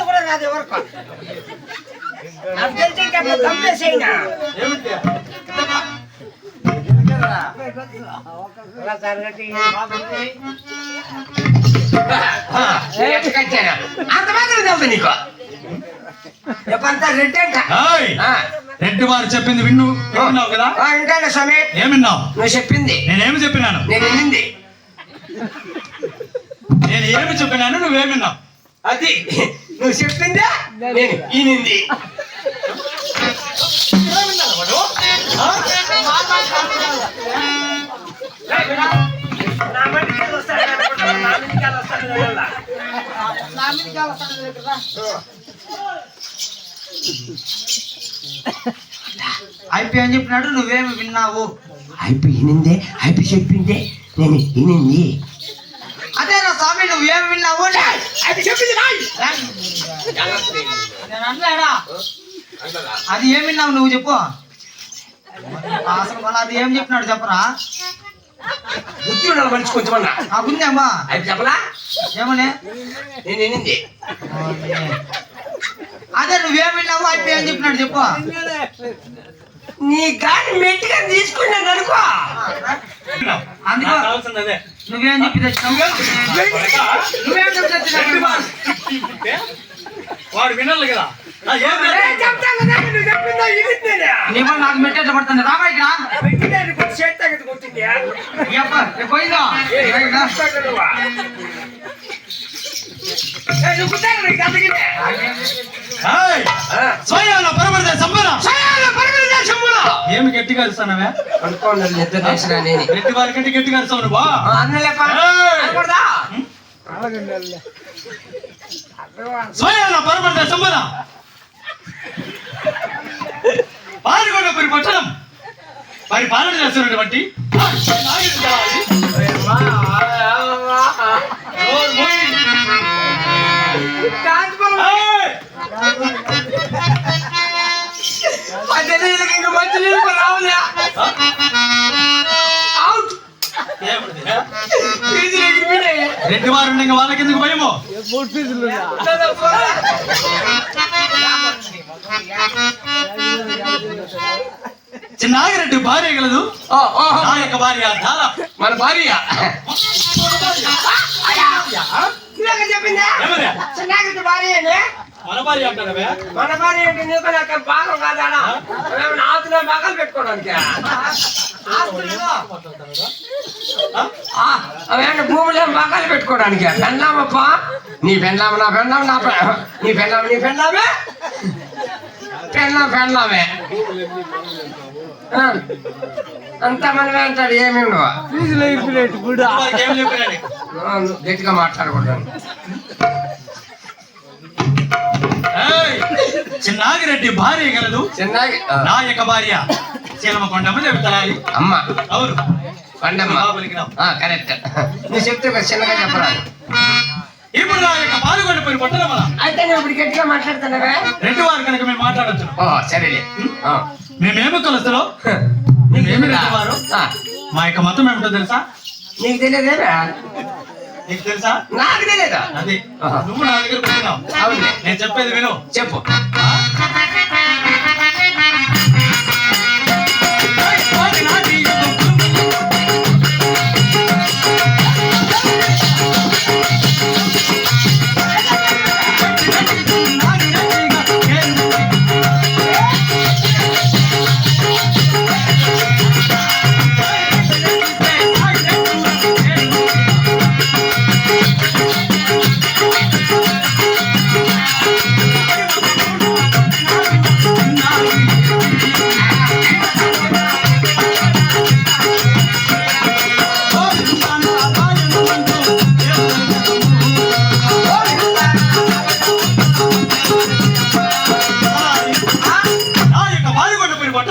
కొడక నాకు తెలిసి ఇంకా అట్లా చంపేసేయినా ఏమిటి? ఎట్టుకొచ్చాను అంత మాత్రం తెలుసు నీకు. రెడ్డి అంట. వారు చెప్పింది విన్ను విన్నావు కదా? వింటాను స్వామి. ఏమిన్నావు నువ్వు చెప్పింది. నేనేమి చెప్పినాను? నేను నేను ఏమి చెప్పినాను? నువ్వేమిన్నావు అది నువ్వు చెప్పిందే? నేను ఈనింది. అయిపోయి అని చెప్పినాడు నువ్వేమి విన్నావు? అయిపోయి ఈనిందే అయిపోయి చెప్పిందే నేను ఈనింది. అదే నా స్వామి నువ్వేమి విన్నావు? అది చెప్పింది రాయ్. నేను అనలేడా అది ఏమి విన్నావు నువ్వు చెప్పు. అసలు మళ్ళీ అది ఏం చెప్పినాడు చెప్పరా? బుద్ధి ఉండాలి మనిషి కొంచెం అన్నా నాకుందేమ్మా అయిపోయి చెప్పలా ఏమని? నేను ఈనింది అదే నువ్వేం విన్నావు అయిపోయి అని చెప్పినాడు చెప్పు. నీ గాని మెట్టిగా తీసుకున్నాను అనుకో. అందుకో నువ్వేం చెప్పి నువ్వేం చెప్పి వాడు వినాలి కదా. ఆ, ఏం అరే, వినాలి? చెప్తాను కదా, నువ్వు చెప్పిందా ఈనిందేనే. నీ వల్ల నాకు మెట్టేట పడుతుంది? రాబా ఇక్కడ పెట్టినా నీకు ఒక చేతి తగ్గదు కొట్టింది. ఈ అబ్బా, రేపు పోయిందో? ఏయ్, కష్టాలు నువ్వా? ఏయ్, నువ్వు కూర్చోండి, నీకు అందుకనే. ఏయ్! ఆ, స్వయాన పరమరిద సంబర సయాల పరమేశ్వర శంభులో. ఏమి గట్టిగా అరుస్తానవే అనుకోండి నిద్ర లేచినా నేను. రెడ్డి వారి కంటే గట్టిగా అరుస్తావు నువ్వు ఆ, అన్నలేపా? ఏయ్! అనకూడదా? స్వయాన పరమరిద సంబర పాల్గొండ పరి పట్టణం వారి పాలన చేస్తున్నటువంటి ఆ, ఫీజులు. రెడ్డి వారు ఉండగా వాళ్ళకి ఎందుకు భయము దాదా పోరా. చిన్నాగిరెడ్డి భార్య ఓహో. నా యొక్క భార్య ధార మన భార్య చెప్పిందా భార్య అంటారవే? మన భార్య ఏంటి నీకు నాకు భాగం పెట్టుకోవడానికి. అవేంటి భూములు ఏం భాగాలు పెట్టుకోవడానికి? పెళ్ళామప్ప నీ పెళ్ళామ నా పెళ్ళాం నా నీ పెళ్ళామ నీ పెళ్ళామే పెళ్ళాం పెళ్ళామే. అంతా మనమే అంటాడు ఏమి ఉండవా? వారికి ఏం చెప్పినాడు గట్టిగా మాట్లాడకూడదు. ఏయ్! చిన్నాగిరెడ్డి భార్య గలదు. చిన్నగా నా యొక్క భార్య. చీలమకొండమ్మ చెబుతాయి. అమ్మ. అవును. రావు. కరెక్ట్. నువ్వు చెప్తే చిన్నగా చెప్పరాదు ఇప్పుడు నా యొక్క పాల్గొండ పోయి పట్టణం వల్ల అయితే నువ్వు ఇప్పుడు గట్టిగా మాట్లాడుతున్నావే రెడ్డి వారు కనుక మేము మాట్లాడచ్చు. ఓ సరేలే. మేమేమి కొలస్తలో మేమేమి రెడ్డి వారు? మా యొక్క మతం ఏమిటో తెలుసా? నీకు తెలియదేనా నీకు తెలుసా? నాకు తెలియదా అది. నువ్వు నా దగ్గర నేను చెప్పేది విను. చెప్పు.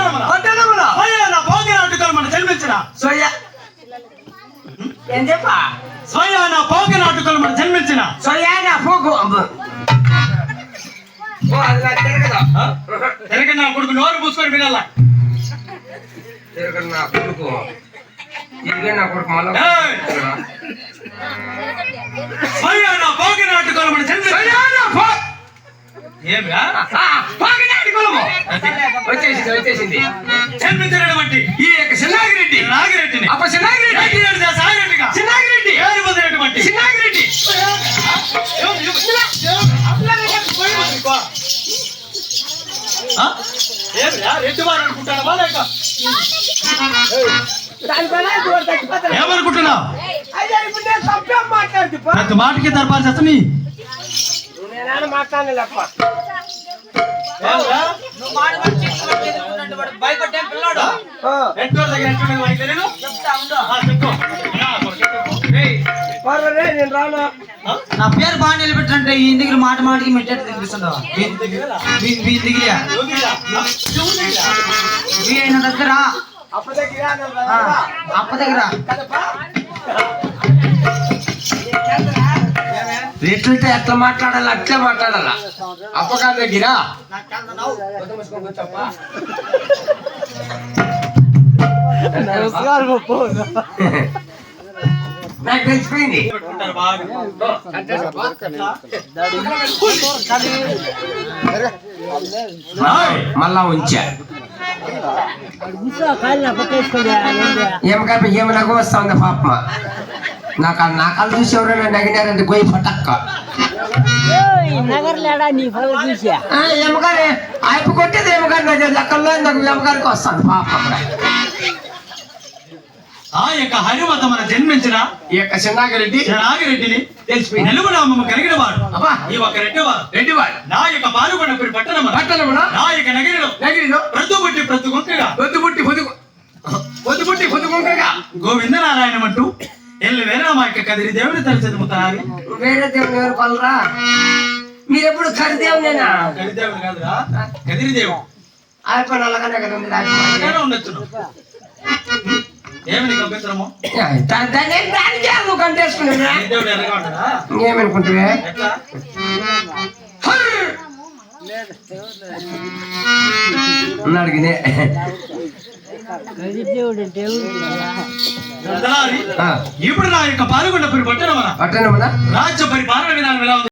పాల్గొండ పోయి పట్టణం వల్ల పట్టణంలో అయ్యా నా పోకినాటుకలు మన జన్మించిన సోయ ఏం చెప్పా స్వయా నా పోకినాటుకలు మన జన్మించిన సోయానా పోకు ఓ, అది నాకు తిరగదు. తిరగ నా కొడుకు నోరు పూసుకొని వినాల తిరగదు నా కొడుకు ఇదిగే నా కొడుకు మళ్ళా ఏయ్! స్వయా నా పోకినాటుకలు మన జన్మించిన సోయానా కులము వచ్చేసింది వచ్చేసింది. జన్మించినటువంటి ఈ యొక్క చిన్నాగిరెడ్డి నాగిరెడ్డిని అప్ప చిన్నాగిరెడ్డి రెడ్డి సాగిరెడ్డిగా చిన్నాగిరెడ్డి పేరు పొందినటువంటి చిన్నాగిరెడ్డి ఆ? ఏమిరా? రెడ్డి వారు అనుకుంటావా లేక? ఏమనుకుంటున్నావు? ప్రతి మాటకి దర్బారు చేస్తని మాట్లాడలేప్ప పిల్లాడు? దగ్గర చెప్తా ఉండు. చెప్పు. నేను రాను? నా పేరు బాగా నిలబెట్టంటే ఈ దగ్గర మాట మాటకి మెట్టేట్టు తినిపిస్తుండవా దగ్గర. అప్ప దగ్గర ఎట్లయితే ఎట్లా మాట్లాడాలి? అట్లే మాట్లాడాల? అప్పగారి దగ్గర? నాకు తెలిసిపోయింది. మళ్ళా ఉంచా. ఏమకా ఏమి నగ వస్తుంది పాపమ. నాకు ఆ నాకాలు చూసి ఎవరైనా నగినారంటే గొయ్యి పటక్క. నగర్లేడా నీ చూసా? అయిపు కొట్టేది ఏమగారి దగ్గర. లెక్కల్లో నాకు వస్తాను పాప ఆ యొక్క హరిమత మన జన్మించిన ఈ యొక్క చిన్నాగిరెడ్డి. నాగిరెడ్డిని తెలిసిపోయింది. నెలుగు నామము కలిగిన వాడు. అబ్బా. ఈ ఒక రెడ్డి వాడు రెడ్డి వాడు నా యొక్క పాలుగొండపురి పట్టణము పట్టణమున? నా యొక్క నగరిలో నగిరిలో? ప్రతి పుట్టి ప్రతి గుంకగా పొద్దు పుట్టి పొద్దు పొద్దు పుట్టి పొద్దుకుంటగా గోవింద నారాయణ అంటూ ఎల్లు వేరే మా యొక్క కదిరి దేవుని తలచేది ముత్తారి వేరే దేవుని ఎవరు పలరా మీరెప్పుడు ఖరీదేవునేనా కదిరి దేవుడు కాదురా కదిరి దేవుడు. ఆయన అలాగనే కదా ఉంది ఉండొచ్చును. దాని నువ్వు కంటేసుకునేదా ఈ దేవుడు ఎట్లా? అడిగినే ఇప్పుడు నా యొక్క పాల్గొండపురి పట్టణమన పట్టణమున రాజ్య పరిపాలన విధానం ఎలా ఉంది